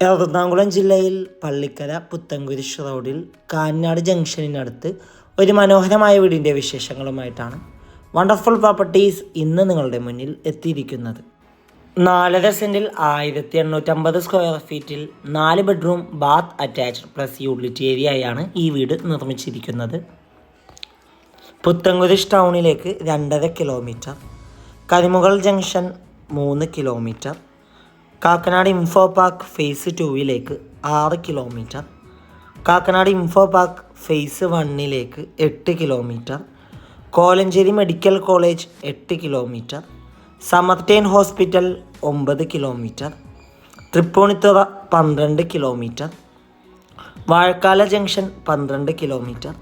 എറണാകുളം ജില്ലയിൽ പള്ളിക്കര പുത്തൻകുരിശ് റോഡിൽ കാഞ്ഞാട് ജംഗ്ഷനിനടുത്ത് ഒരു മനോഹരമായ വീടിന്റെ വിശേഷങ്ങളുമായിട്ടാണ് വണ്ടർഫുൾ പ്രോപ്പർട്ടീസ് ഇന്ന് നിങ്ങളുടെ മുന്നിൽ എത്തിയിരിക്കുന്നത്. നാലര സെന്റിൽ ആയിരത്തി എണ്ണൂറ്റമ്പത് സ്ക്വയർ ഫീറ്റിൽ നാല് bedroom bath attached plus utility ഏരിയയാണ് ഈ വീട് നിർമ്മിച്ചിരിക്കുന്നത്. പുത്തൻകുരിശ് ടൗണിലേക്ക് രണ്ടര കിലോമീറ്റർ കരിമുകൾ ജംഗ്ഷൻ മൂന്ന് kilometre Kakkanad info park phase ടൂവിലേക്ക് ആറ് kilometre Kakkanad info park phase വണ്ണിലേക്ക് എട്ട് കിലോമീറ്റർ കോലഞ്ചേരി മെഡിക്കൽ കോളേജ് എട്ട് കിലോമീറ്റർ സമർടൈൻ ഹോസ്പിറ്റൽ ഒമ്പത് കിലോമീറ്റർ തൃപ്പൂണിത്തുറ പന്ത്രണ്ട് കിലോമീറ്റർ വാഴക്കാല ജംഗ്ഷൻ പന്ത്രണ്ട് കിലോമീറ്റർ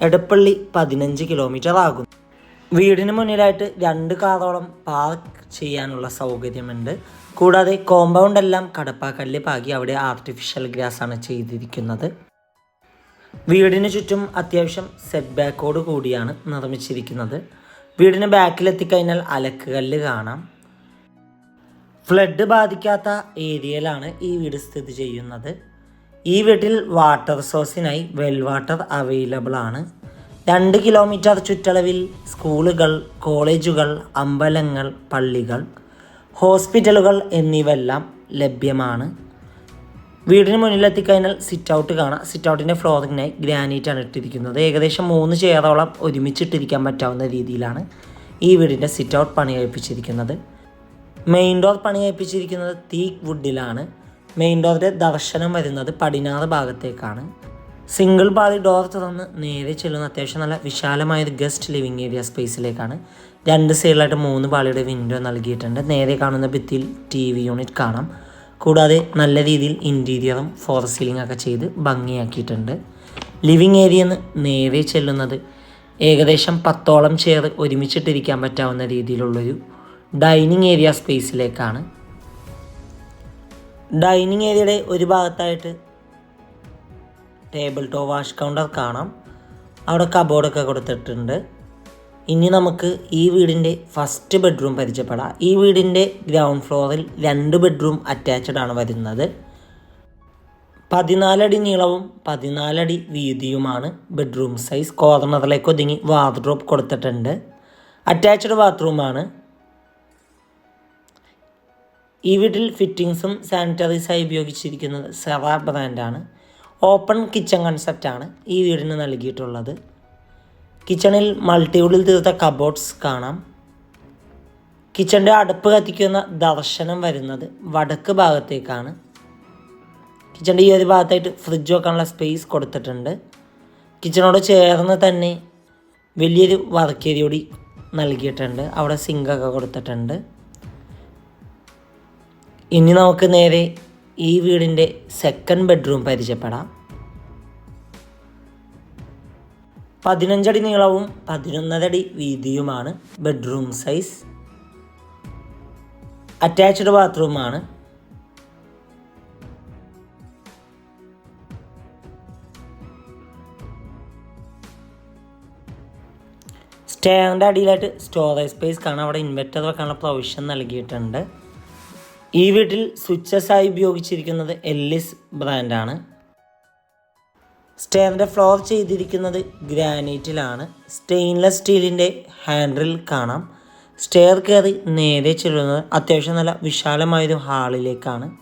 എടപ്പള്ളി പതിനഞ്ച് കിലോമീറ്റർ ആകും വീടിന് മുന്നിലായിട്ട് രണ്ട് കാറോളം പാർക്ക് ചെയ്യാനുള്ള സൗകര്യമുണ്ട്. കൂടാതെ കോമ്പൗണ്ട് എല്ലാം കടപ്പാക്കല്ല് പാകി അവിടെ ആർട്ടിഫിഷ്യൽ ഗ്രാസ് ആണ് ചെയ്തിരിക്കുന്നത്. വീടിന് ചുറ്റും അത്യാവശ്യം സെറ്റ് ബാക്കോട് കൂടിയാണ് നിർമ്മിച്ചിരിക്കുന്നത്. വീടിന് ബാക്കിലെത്തിക്കഴിഞ്ഞാൽ അലക്കുകല്ല് കാണാം. ഫ്ലഡ് ബാധിക്കാത്ത ഏരിയയിലാണ് ഈ വീട് സ്ഥിതി ചെയ്യുന്നത്. ഈ വീട്ടിൽ വാട്ടർ സോഴ്സിനായി വെൽ വാട്ടർ അവൈലബിൾ ആണ്. രണ്ട് കിലോമീറ്റർ ചുറ്റളവിൽ സ്കൂളുകൾ കോളേജുകൾ അമ്പലങ്ങൾ പള്ളികൾ ഹോസ്പിറ്റലുകൾ എന്നിവയെല്ലാം ലഭ്യമാണ്. വീടിന് മുന്നിലെത്തിക്കഴിഞ്ഞാൽ സിറ്റ് ഔട്ട് കാണാം സിറ്റ് ഔട്ടിന്റെ ഫ്ലോറിങ്ങിനായി ഗ്രാനൈറ്റ് ആണ് ഇട്ടിരിക്കുന്നത്. ഏകദേശം മൂന്ന് ചെയറോളം ഒരുമിച്ചിട്ടിരിക്കാൻ പറ്റാവുന്ന രീതിയിലാണ് ഈ വീടിന്റെ സിറ്റ് ഔട്ട് പണി കഴിപ്പിച്ചിരിക്കുന്നത്. മെയിൻ ഡോർ പണി കഴിപ്പിച്ചിരിക്കുന്നത് തീക്ക് വുഡിലാണ് മെയിൻ ഡോറിന്റെ ദർശനം വരുന്നത് പടിഞ്ഞാറ് ഭാഗത്തേക്കാണ്. സിംഗിൾ പാതി ഡോർ തുറന്ന് നേരെ ചെല്ലുന്ന അത്യാവശ്യം നല്ല വിശാലമായ ഒരു ഗസ്റ്റ് ലിവിങ് ഏരിയ സ്പേസിലേക്കാണ് രണ്ട് സൈഡിലായിട്ട് മൂന്ന് പാളിയുടെ വിൻഡോ നൽകിയിട്ടുണ്ട്. നേരെ കാണുന്ന ഭിത്തിയിൽ ടി വി യൂണിറ്റ് കാണാം. കൂടാതെ നല്ല രീതിയിൽ ഇന്റീരിയറും ഫോർ സീലിംഗ് ഒക്കെ ചെയ്ത് ഭംഗിയാക്കിയിട്ടുണ്ട്. ലിവിങ് ഏരിയ നിന്ന് നേരെ ചെല്ലുന്നത് ഏകദേശം പത്തോളം ചെയർ ഒരുമിച്ചിട്ടിരിക്കാൻ പറ്റാവുന്ന രീതിയിലുള്ളൊരു ഡൈനിങ് ഏരിയ സ്പേസിലേക്കാണ് ഡൈനിങ് ഏരിയയുടെ ഒരു ഭാഗത്തായിട്ട് ടേബിൾ ടോ വാഷ് കൗണ്ടർ കാണാം. അവിടെ കബോർഡൊക്കെ കൊടുത്തിട്ടുണ്ട്. ഇനി നമുക്ക് ഈ വീടിന്റെ ഫസ്റ്റ് ബെഡ്റൂം പരിചയപ്പെടാം. ഈ വീടിന്റെ ഗ്രൗണ്ട് ഫ്ലോറിൽ രണ്ട് ബെഡ്റൂം അറ്റാച്ച്ഡ് ആണ് വരുന്നത്. പതിനാലടി നീളവും പതിനാലടി വീതിയുമാണ് ബെഡ്റൂം സൈസ് കോർണറിലേക്ക് ഒതുങ്ങി വാർഡ്രോപ്പ് കൊടുത്തിട്ടുണ്ട്. അറ്റാച്ച്ഡ് ബാത്റൂമാണ് ഈ വീട്ടിൽ ഫിറ്റിങ്സും സാനിറ്ററീസായി ഉപയോഗിച്ചിരിക്കുന്നത് സെറ ബ്രാൻഡാണ് ഓപ്പൺ കിച്ചൺ കൺസെപ്റ്റാണ് ഈ വീടിന് നൽകിയിട്ടുള്ളത്. കിച്ചണിൽ മൾട്ടിവുഡിൽ തീർത്ത കബോർഡ്സ് കാണാം. കിച്ചണിന്റെ അടുപ്പ് കത്തിക്കുന്ന ദർശനം വരുന്നത് വടക്ക് ഭാഗത്തേക്കാണ്. കിച്ചണിന്റെ ഈ ഒരു ഭാഗത്തായിട്ട് ഫ്രിഡ്ജ് വെക്കാനുള്ള സ്പേസ് കൊടുത്തിട്ടുണ്ട്. കിച്ചണോട് ചേർന്ന് തന്നെ വലിയൊരു വർക്ക് ഏരിയ കൂടി നൽകിയിട്ടുണ്ട്. അവിടെ സിങ്കൊക്കെ കൊടുത്തിട്ടുണ്ട്. ഇനി നമുക്ക് നേരെ ഈ വീടിന്റെ സെക്കൻഡ് ബെഡ്റൂം പരിചയപ്പെടാം. പതിനഞ്ചടി നീളവും പതിനൊന്നരടി വീതിയുമാണ് ബെഡ്റൂം സൈസ് അറ്റാച്ച്ഡ് ബാത്റൂമാണ് സ്റ്റേറിന്റെ അടിയിലായിട്ട് സ്റ്റോറേജ് സ്പേസ് കാണാം. അവിടെ ഇൻവെർട്ടർ വെക്കാനുള്ള പ്രൊവിഷൻ നൽകിയിട്ടുണ്ട്. ഈ വീട്ടിൽ സ്വിച്ചസ് ആയി ഉപയോഗിച്ചിരിക്കുന്നത് എല്ലിസ് ബ്രാൻഡാണ് സ്റ്റെയറിന്റെ ഫ്ലോർ ചെയ്തിരിക്കുന്നത് ഗ്രാനൈറ്റിലാണ് സ്റ്റെയിൻലെസ് സ്റ്റീലിന്റെ ഹാൻഡിൽ കാണാം. സ്റ്റെയർ കയറി നേരെ ചെല്ലുന്നത് അത്യാവശ്യം നല്ല വിശാലമായൊരു ഹാളിലേക്കാണ്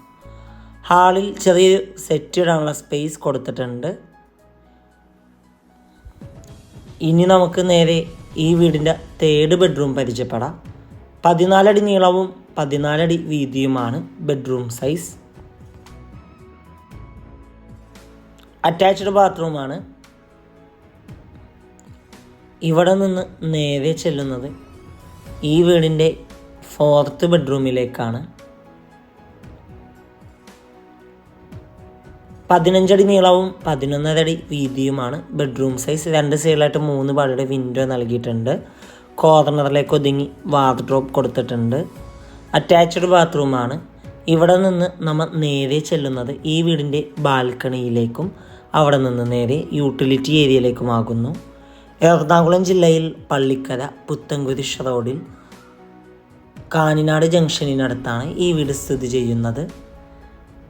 ഹാളിൽ ചെറിയൊരു സെറ്റ് ഇടാനുള്ള സ്പേസ് കൊടുത്തിട്ടുണ്ട്. ഇനി നമുക്ക് നേരെ ഈ വീടിന്റെ തേർഡ് ബെഡ്റൂം പരിചയപ്പെടാം. പതിനാലടി നീളവും പതിനാലടി വീതിയുമാണ് ബെഡ്റൂം സൈസ് അറ്റാച്ച്ഡ് ബാത്റൂമാണ് ഇവിടെ നിന്ന് നേരെ ചെല്ലുന്നത് ഈ വീടിന്റെ ഫോർത്ത് ബെഡ്റൂമിലേക്കാണ് പതിനഞ്ചടി നീളവും പതിനൊന്നരടി വീതിയുമാണ് ബെഡ്റൂം സൈസ് രണ്ട് സൈഡിലായിട്ട് മൂന്ന് പാടിയുടെ വിൻഡോ നൽകിയിട്ടുണ്ട്. കോർണറിലേക്ക് ഒതുങ്ങി വാർഡ്രോപ്പ് കൊടുത്തിട്ടുണ്ട്. അറ്റാച്ച്ഡ് ബാത്റൂമാണ് ഇവിടെ നിന്ന് നമ്മൾ നേരെ ചെല്ലുന്നത് ഈ വീടിന്റെ ബാൽക്കണിയിലേക്കും അവിടെ നിന്ന് നേരെ യൂട്ടിലിറ്റി ഏരിയയിലേക്കുമാകുന്നു എറണാകുളം ജില്ലയിൽ പള്ളിക്കര പുത്തൻകുരിശ് റോഡിൽ കാനിനാട് ജംഗ്ഷനിനടുത്താണ് ഈ വീട് സ്ഥിതി ചെയ്യുന്നത്.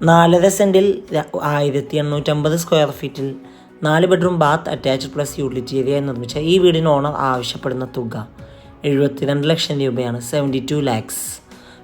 നാലര സെന്റിൽ ആയിരത്തി എണ്ണൂറ്റമ്പത് സ്ക്വയർ ഫീറ്റിൽ നാല് bedroom bath attached plus utility area നിർമ്മിച്ച ഈ വീടിന് ഓണർ ആവശ്യപ്പെടുന്ന തുക എഴുപത്തിരണ്ട് ലക്ഷം രൂപയാണ്. Seventy two lakhs